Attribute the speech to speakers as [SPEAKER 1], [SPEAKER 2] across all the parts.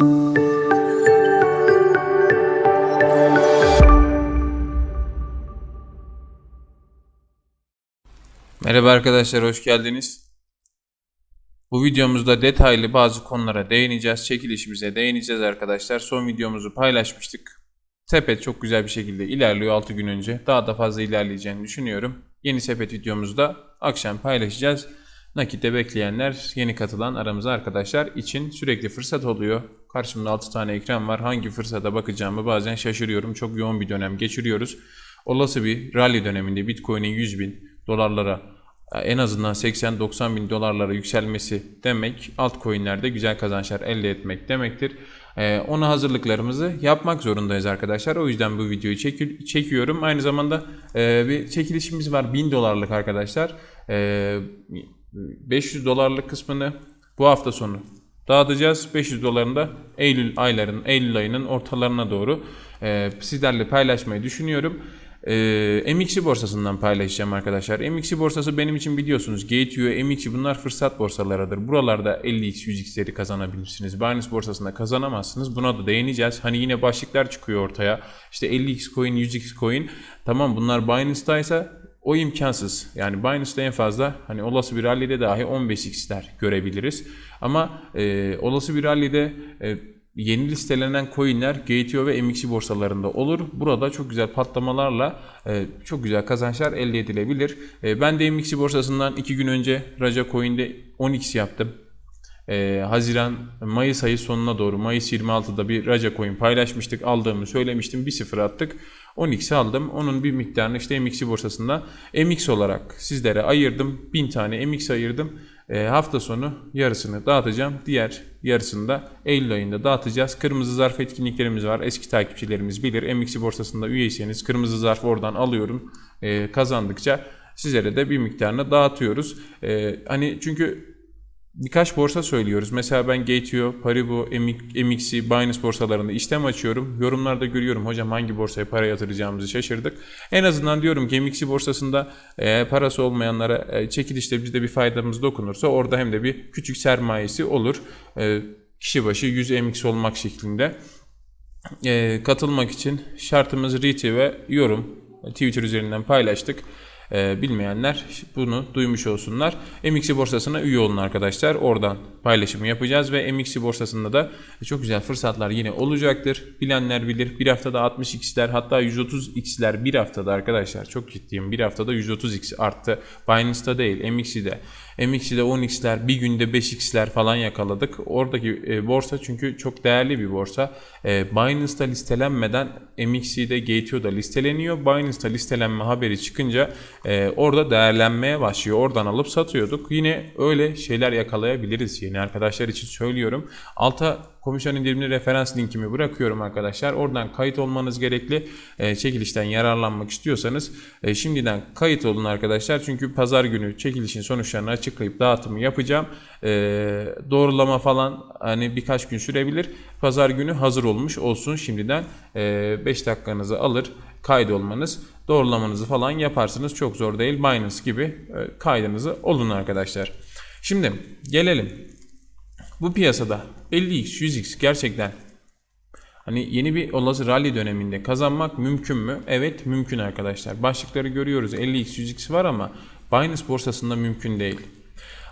[SPEAKER 1] Merhaba arkadaşlar, hoş geldiniz. Bu videomuzda detaylı bazı konulara değineceğiz. Çekilişimize değineceğiz arkadaşlar. Son videomuzu paylaşmıştık. Sepet çok güzel bir şekilde ilerliyor 6 gün önce. Daha da fazla ilerleyeceğini düşünüyorum. Yeni sepet videomuzda akşam paylaşacağız. Nakite bekleyenler, yeni katılan aramıza arkadaşlar için sürekli fırsat oluyor. Karşımda 6 tane ekran var. Hangi fırsata bakacağımı bazen şaşırıyorum. Çok yoğun bir dönem geçiriyoruz. Olası bir rally döneminde Bitcoin'in 100 bin dolarlara en azından 80-90 bin dolarlara yükselmesi demek altcoin'lerde güzel kazançlar elde etmek demektir. Ee, ona hazırlıklarımızı yapmak zorundayız arkadaşlar. O yüzden bu videoyu çeki- çekiyorum. Aynı zamanda e, bir çekilişimiz var 1000 dolarlık arkadaşlar. Ee, 500 dolarlık kısmını bu hafta sonu dağıtacağız. 500 dolarını da Eylül ayların, Eylül ayının ortalarına doğru e, sizlerle paylaşmayı düşünüyorum. E, MXC borsasından paylaşacağım arkadaşlar. MXC borsası benim için biliyorsunuz Gateway, MXC bunlar fırsat borsalarıdır. Buralarda 50x, 100x'leri kazanabilirsiniz. Binance borsasında kazanamazsınız. Buna da değineceğiz. Hani yine başlıklar çıkıyor ortaya. İşte 50x coin, 100x coin. Tamam bunlar Binance'daysa o imkansız. Yani Binance'da en fazla hani olası bir rally'de dahi 15x'ler görebiliriz. Ama e, olası bir rally'de e, yeni listelenen coinler Gateo ve MXC borsalarında olur. Burada çok güzel patlamalarla e, çok güzel kazançlar elde edilebilir. E, ben de MXC borsasından 2 gün önce Raja Coin'de 10x yaptım. Ee, Haziran Mayıs ayı sonuna doğru Mayıs 26'da bir Raja Coin paylaşmıştık. Aldığımı söylemiştim. 1-0 attık. 10x aldım. Onun bir miktarını işte MXC borsasında MX olarak sizlere ayırdım. 1000 tane MX ayırdım. Ee, hafta sonu yarısını dağıtacağım. Diğer yarısını da Eylül ayında dağıtacağız. Kırmızı zarf etkinliklerimiz var. Eski takipçilerimiz bilir. MXC borsasında üyeyseniz kırmızı zarf oradan alıyorum. Ee, kazandıkça sizlere de bir miktarını dağıtıyoruz. Ee, hani çünkü birkaç borsa söylüyoruz. Mesela ben Gateo, Paribu, MXC, Binance borsalarında işlem açıyorum. Yorumlarda görüyorum hocam hangi borsaya para yatıracağımızı şaşırdık. En azından diyorum ki MXC borsasında e, parası olmayanlara e, çekilişte bizde bir faydamız dokunursa orada hem de bir küçük sermayesi olur. E, kişi başı 100 MX olmak şeklinde. E, katılmak için şartımız retweet ve yorum. Twitter üzerinden paylaştık. Ee, bilmeyenler bunu duymuş olsunlar. MXC borsasına üye olun arkadaşlar. Oradan paylaşımı yapacağız ve MXC borsasında da çok güzel fırsatlar yine olacaktır. Bilenler bilir. Bir haftada 60x'ler hatta 130x'ler bir haftada arkadaşlar. Çok ciddiyim. Bir haftada 130x arttı. Binance'da değil MXC'de. MXC'de 10x'ler bir günde 5x'ler falan yakaladık. Oradaki e, borsa çünkü çok değerli bir borsa. E, Binance'da listelenmeden MXC'de Gateo'da listeleniyor. Binance'da listelenme haberi çıkınca e, orada değerlenmeye başlıyor. Oradan alıp satıyorduk. Yine öyle şeyler yakalayabiliriz yeni arkadaşlar için söylüyorum. Alta komisyon indirimli referans linkimi bırakıyorum arkadaşlar. Oradan kayıt olmanız gerekli. E, çekilişten yararlanmak istiyorsanız e, şimdiden kayıt olun arkadaşlar. Çünkü pazar günü çekilişin sonuçlarını açıklayıp dağıtımı yapacağım. E, doğrulama falan hani birkaç gün sürebilir. Pazar günü hazır olmuş olsun şimdiden. 5 dakikanızı alır kaydolmanız, doğrulamanızı falan yaparsınız. Çok zor değil. Binance gibi e, kaydınızı olun arkadaşlar. Şimdi gelelim. Bu piyasada 50x, 100x gerçekten hani yeni bir olası rally döneminde kazanmak mümkün mü? Evet mümkün arkadaşlar. Başlıkları görüyoruz 50x, 100x var ama Binance borsasında mümkün değil.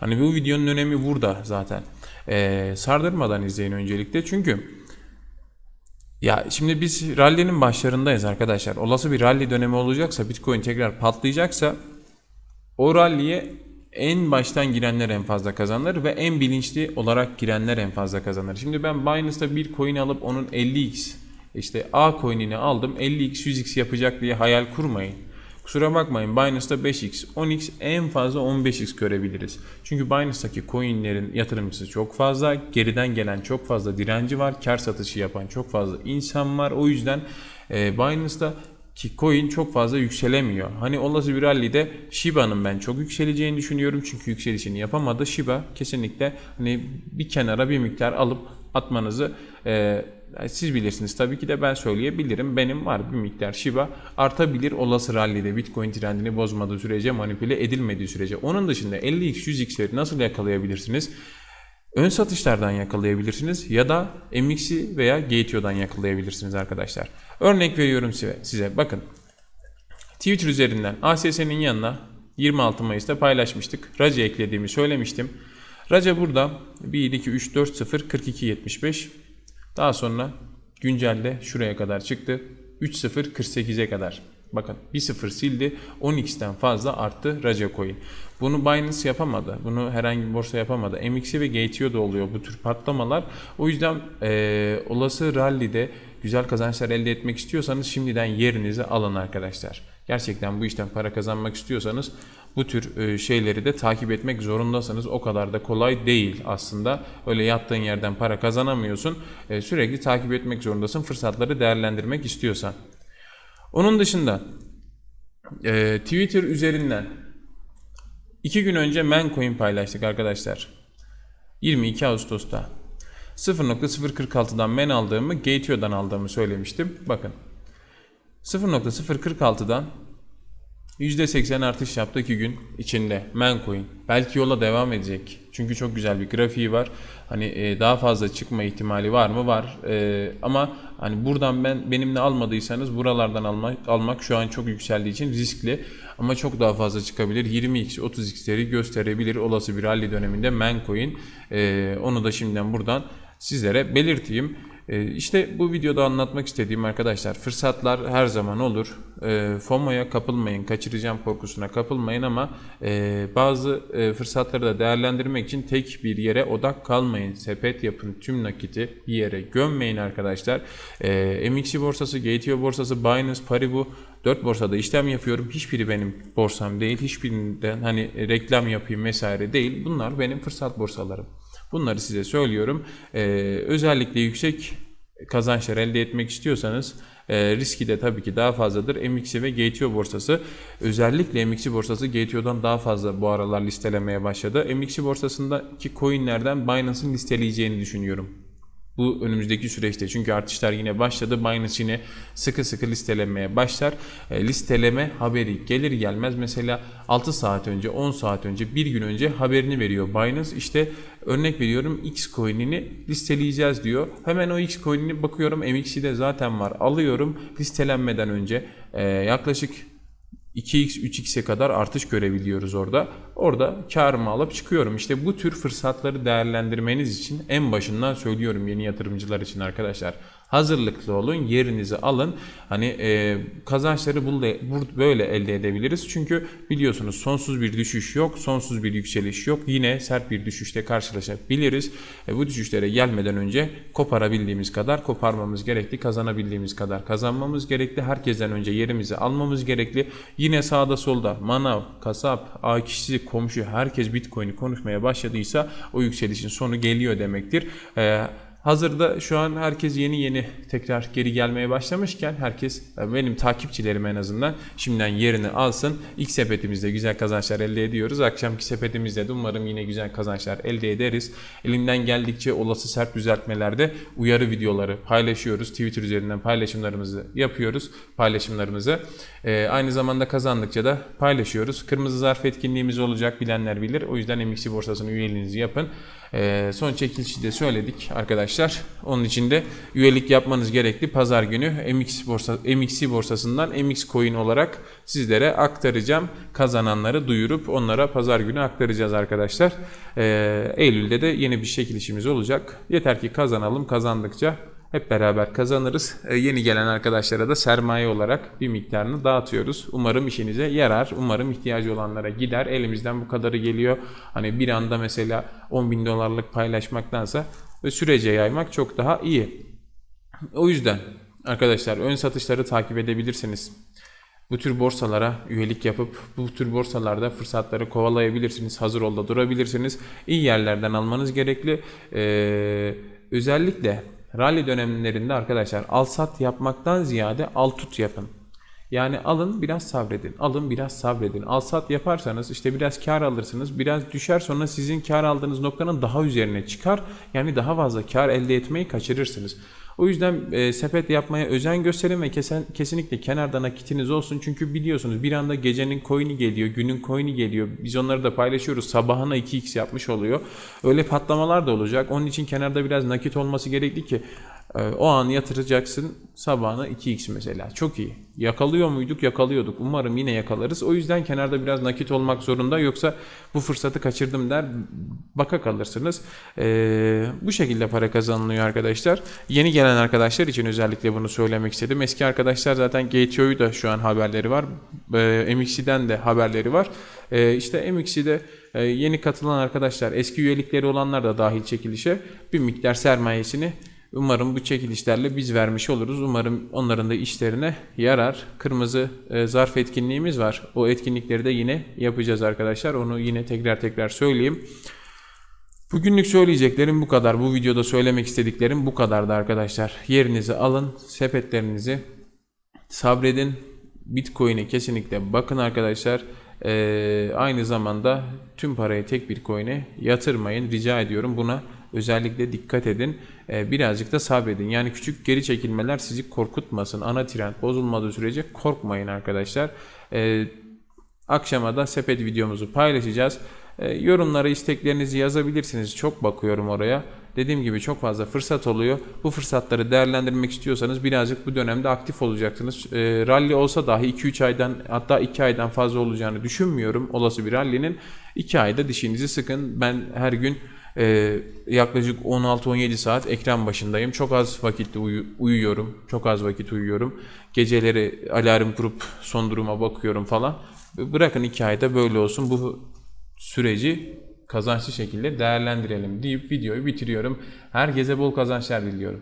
[SPEAKER 1] Hani bu videonun önemi burada zaten. Ee, sardırmadan izleyin öncelikle çünkü ya şimdi biz rally'nin başlarındayız arkadaşlar. Olası bir rally dönemi olacaksa, Bitcoin tekrar patlayacaksa o rally'ye en baştan girenler en fazla kazanır ve en bilinçli olarak girenler en fazla kazanır. Şimdi ben Binance'da bir coin alıp onun 50x işte A coin'ini aldım 50x 100x yapacak diye hayal kurmayın. Kusura bakmayın Binance'da 5x, 10x en fazla 15x görebiliriz. Çünkü Binance'daki coinlerin yatırımcısı çok fazla, geriden gelen çok fazla direnci var, kar satışı yapan çok fazla insan var. O yüzden e, Binance'da ki coin çok fazla yükselemiyor. Hani olası bir rally'de Shiba'nın ben çok yükseleceğini düşünüyorum. Çünkü yükselişini yapamadı. Shiba kesinlikle hani bir kenara bir miktar alıp atmanızı e, siz bilirsiniz tabii ki de ben söyleyebilirim. Benim var bir miktar Shiba artabilir olası rally'de Bitcoin trendini bozmadığı sürece manipüle edilmediği sürece. Onun dışında 50x 100x'leri nasıl yakalayabilirsiniz? Ön satışlardan yakalayabilirsiniz ya da MX'i veya GTO'dan yakalayabilirsiniz arkadaşlar. Örnek veriyorum size. size. Bakın Twitter üzerinden ASS'nin yanına 26 Mayıs'ta paylaşmıştık. Raca eklediğimi söylemiştim. Raca burada 1, 2, 3, 4, 0, 42, 75. Daha sonra güncelde şuraya kadar çıktı. 3, 0, 48'e kadar. Bakın 1 0 sildi. 10x'ten fazla arttı Raja Coin. Bunu Binance yapamadı. Bunu herhangi bir borsa yapamadı. MX'i ve GTO'da oluyor bu tür patlamalar. O yüzden eee, olası rally'de güzel kazançlar elde etmek istiyorsanız şimdiden yerinizi alın arkadaşlar. Gerçekten bu işten para kazanmak istiyorsanız bu tür e, şeyleri de takip etmek zorundasınız. O kadar da kolay değil aslında. Öyle yattığın yerden para kazanamıyorsun. E, Sürekli takip etmek zorundasın fırsatları değerlendirmek istiyorsan. Onun dışında e, Twitter üzerinden iki gün önce Mancoin paylaştık arkadaşlar. 22 Ağustos'ta. 0.046'dan men aldığımı GTO'dan aldığımı söylemiştim. Bakın 0.046'dan %80 artış yaptı 2 gün içinde Mancoin. Belki yola devam edecek. Çünkü çok güzel bir grafiği var. Hani e, daha fazla çıkma ihtimali var mı? Var. E, ama hani buradan ben benimle almadıysanız buralardan almak almak şu an çok yükseldiği için riskli. Ama çok daha fazla çıkabilir. 20x 30x'leri gösterebilir olası bir rally döneminde Mancoin. E, onu da şimdiden buradan sizlere belirteyim. Ee, İşte bu videoda anlatmak istediğim arkadaşlar fırsatlar her zaman olur. Ee, FOMO'ya kapılmayın, kaçıracağım korkusuna kapılmayın ama e, bazı e, fırsatları da değerlendirmek için tek bir yere odak kalmayın. Sepet yapın, tüm nakiti bir yere gömmeyin arkadaşlar. Ee, MXC borsası, GTO borsası, Binance, Paribu 4 borsada işlem yapıyorum. Hiçbiri benim borsam değil. Hiçbirinden hani reklam yapayım vesaire değil. Bunlar benim fırsat borsalarım. Bunları size söylüyorum. Ee, özellikle yüksek kazançlar elde etmek istiyorsanız e, riski de tabii ki daha fazladır. MXC ve GTO borsası özellikle MXC borsası GTO'dan daha fazla bu aralar listelemeye başladı. MXC borsasındaki coinlerden Binance'ın listeleyeceğini düşünüyorum. Bu önümüzdeki süreçte çünkü artışlar yine başladı. Binance yine sıkı sıkı listelemeye başlar. E, listeleme haberi gelir gelmez mesela 6 saat önce 10 saat önce bir gün önce haberini veriyor Binance. İşte örnek veriyorum X coin'ini listeleyeceğiz diyor. Hemen o X coin'ini bakıyorum MXC'de zaten var. Alıyorum listelenmeden önce e, yaklaşık 2x 3x'e kadar artış görebiliyoruz orada. Orada karımı alıp çıkıyorum. İşte bu tür fırsatları değerlendirmeniz için en başından söylüyorum yeni yatırımcılar için arkadaşlar. Hazırlıklı olun, yerinizi alın. Hani e, kazançları böyle elde edebiliriz. Çünkü biliyorsunuz sonsuz bir düşüş yok, sonsuz bir yükseliş yok. Yine sert bir düşüşte karşılaşabiliriz. E, bu düşüşlere gelmeden önce koparabildiğimiz kadar koparmamız gerekli, kazanabildiğimiz kadar kazanmamız gerekli. Herkesten önce yerimizi almamız gerekli. Yine sağda solda manav, kasap, ağ kişisi, komşu herkes Bitcoin'i konuşmaya başladıysa o yükselişin sonu geliyor demektir. E, Hazırda şu an herkes yeni yeni tekrar geri gelmeye başlamışken herkes benim takipçilerim en azından şimdiden yerini alsın. İlk sepetimizde güzel kazançlar elde ediyoruz. Akşamki sepetimizde de umarım yine güzel kazançlar elde ederiz. Elimden geldikçe olası sert düzeltmelerde uyarı videoları paylaşıyoruz. Twitter üzerinden paylaşımlarımızı yapıyoruz. Paylaşımlarımızı. Ee, aynı zamanda kazandıkça da paylaşıyoruz. Kırmızı zarf etkinliğimiz olacak bilenler bilir. O yüzden MXC borsasının üyeliğinizi yapın. Ee, son çekilişi de söyledik arkadaşlar. Onun için de üyelik yapmanız gerekli. Pazar günü MX borsa, MXC borsasından MX coin olarak sizlere aktaracağım. Kazananları duyurup onlara pazar günü aktaracağız arkadaşlar. Ee, Eylül'de de yeni bir çekilişimiz olacak. Yeter ki kazanalım. Kazandıkça hep beraber kazanırız. Ee, yeni gelen arkadaşlara da sermaye olarak bir miktarını dağıtıyoruz. Umarım işinize yarar. Umarım ihtiyacı olanlara gider. Elimizden bu kadarı geliyor. Hani bir anda mesela 10 bin dolarlık paylaşmaktansa ve sürece yaymak çok daha iyi. O yüzden arkadaşlar ön satışları takip edebilirsiniz. Bu tür borsalara üyelik yapıp bu tür borsalarda fırsatları kovalayabilirsiniz. Hazır olda durabilirsiniz. İyi yerlerden almanız gerekli. Ee, özellikle rally dönemlerinde arkadaşlar al sat yapmaktan ziyade al tut yapın. Yani alın biraz sabredin. Alın biraz sabredin. Al sat yaparsanız işte biraz kar alırsınız. Biraz düşer sonra sizin kar aldığınız noktanın daha üzerine çıkar. Yani daha fazla kar elde etmeyi kaçırırsınız. O yüzden e, sepet yapmaya özen gösterin ve kesen, kesinlikle kenarda nakitiniz olsun. Çünkü biliyorsunuz bir anda gecenin coin'i geliyor, günün coin'i geliyor. Biz onları da paylaşıyoruz. Sabahına 2x yapmış oluyor. Öyle patlamalar da olacak. Onun için kenarda biraz nakit olması gerekli ki o an yatıracaksın sabahına 2x mesela. Çok iyi. Yakalıyor muyduk? Yakalıyorduk. Umarım yine yakalarız. O yüzden kenarda biraz nakit olmak zorunda. Yoksa bu fırsatı kaçırdım der baka kalırsınız. E, bu şekilde para kazanılıyor arkadaşlar. Yeni gelen arkadaşlar için özellikle bunu söylemek istedim. Eski arkadaşlar zaten GTO'yu da şu an haberleri var. E, MXC'den de haberleri var. E, işte MXC'de e, yeni katılan arkadaşlar, eski üyelikleri olanlar da dahil çekilişe bir miktar sermayesini Umarım bu çekilişlerle biz vermiş oluruz. Umarım onların da işlerine yarar. Kırmızı e, zarf etkinliğimiz var. O etkinlikleri de yine yapacağız arkadaşlar. Onu yine tekrar tekrar söyleyeyim. Bugünlük söyleyeceklerim bu kadar. Bu videoda söylemek istediklerim bu kadardı arkadaşlar. Yerinizi alın, sepetlerinizi sabredin. Bitcoin'e kesinlikle bakın arkadaşlar. Ee, aynı zamanda tüm parayı tek bir coin'e yatırmayın. Rica ediyorum buna özellikle dikkat edin. Ee, birazcık da sabredin. Yani küçük geri çekilmeler sizi korkutmasın. Ana trend bozulmadığı sürece korkmayın arkadaşlar. Ee, akşama da sepet videomuzu paylaşacağız. Ee, yorumlara isteklerinizi yazabilirsiniz. Çok bakıyorum oraya. Dediğim gibi çok fazla fırsat oluyor. Bu fırsatları değerlendirmek istiyorsanız birazcık bu dönemde aktif olacaksınız. E, rally olsa dahi 2-3 aydan hatta 2 aydan fazla olacağını düşünmüyorum olası bir rally'nin. 2 ayda dişinizi sıkın. Ben her gün e, yaklaşık 16-17 saat ekran başındayım. Çok az vakit uyu- uyuyorum. Çok az vakit uyuyorum. Geceleri alarm kurup son duruma bakıyorum falan. Bırakın 2 ayda böyle olsun. Bu süreci kazançlı şekilde değerlendirelim deyip videoyu bitiriyorum. Herkese bol kazançlar diliyorum.